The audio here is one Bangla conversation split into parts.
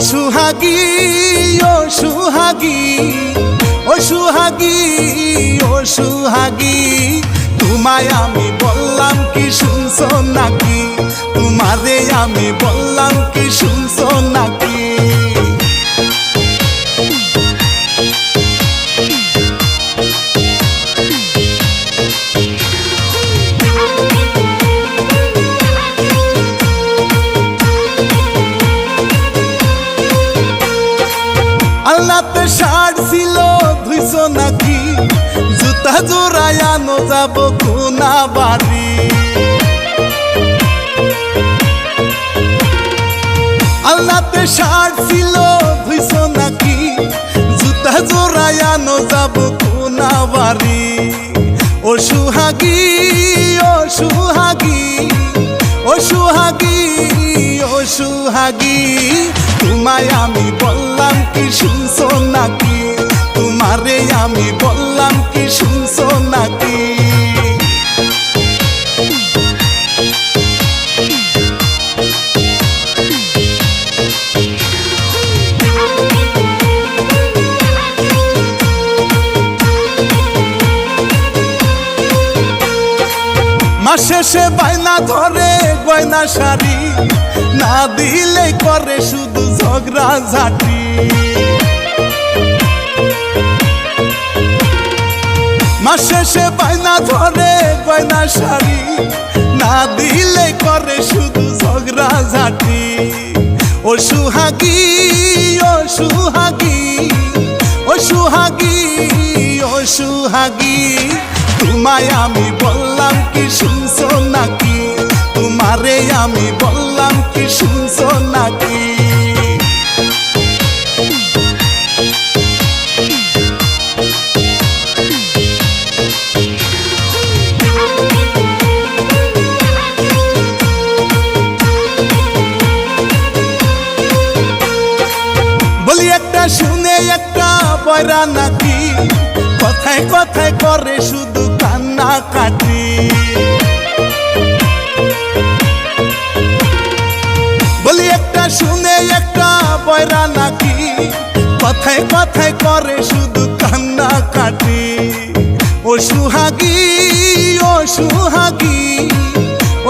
সুহাগী, ও সুহাগী ও সুহাগী আমি বললাম কি শুনছো নাকি? তোমারে আমি বললাম কি শুনছো নাকি? আল্লাহতে শার্ট ছিল, ধুইছো নাকি? জুতা জোড়ায়ানো যাব কোনা বাড়ি। আল্লাহতে শার্ট ছিল, ধুইছো নাকি? জুতা জোড়ায়ানো যাব কোনা বাড়ি। ও সুহাগী ও সুহাগী ও সুহাগী। সুহাগী, তোমায় আমি বললাম কি শুনছো নাকি? তোমারে আমি বললাম কি শুনছো নাকি? মাস শেষে বাইনা ধরে গয়না শাড়ি না দিলে করে শুধু ঝগড়া ঝাঁটি। মাস শেষে বাইনা ধরে গয়না শাড়ি না দিলে করে শুধু ঝগড়া ঝাঁটি। ও সুহাগী ও সুহাগী ও সুহাগী ও সুহাগী। তোমায় আমি বললাম কি শুনছো নাকি? তোমারে আমি বললাম, কি শুনছো নাকি? একটা শুনে একটা বয়রা নাকি, কথায় কথায় করে শুধু কথায় করে শুধু কান্না কাটি ও সুহাগী ও সুহাগী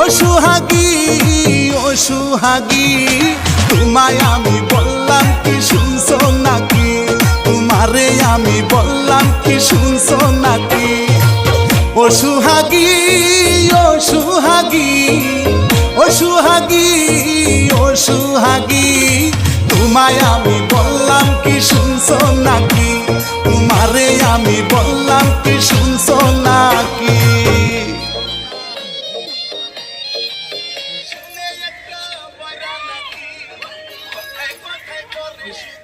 ও সুহাগী ও সুহাগী। তোমায় আমি বললাম কি শুনছো নাকি? তোমারে আমি বললাম কি শুনছো নাকি? ও সুহাগী ও সুহাগী ও সুহাগী ও সুহাগী। তোমায় আমি বললাম কি শুনছো নাকি? তোমারে আমি বললাম কি শুনছো নাকি? বলি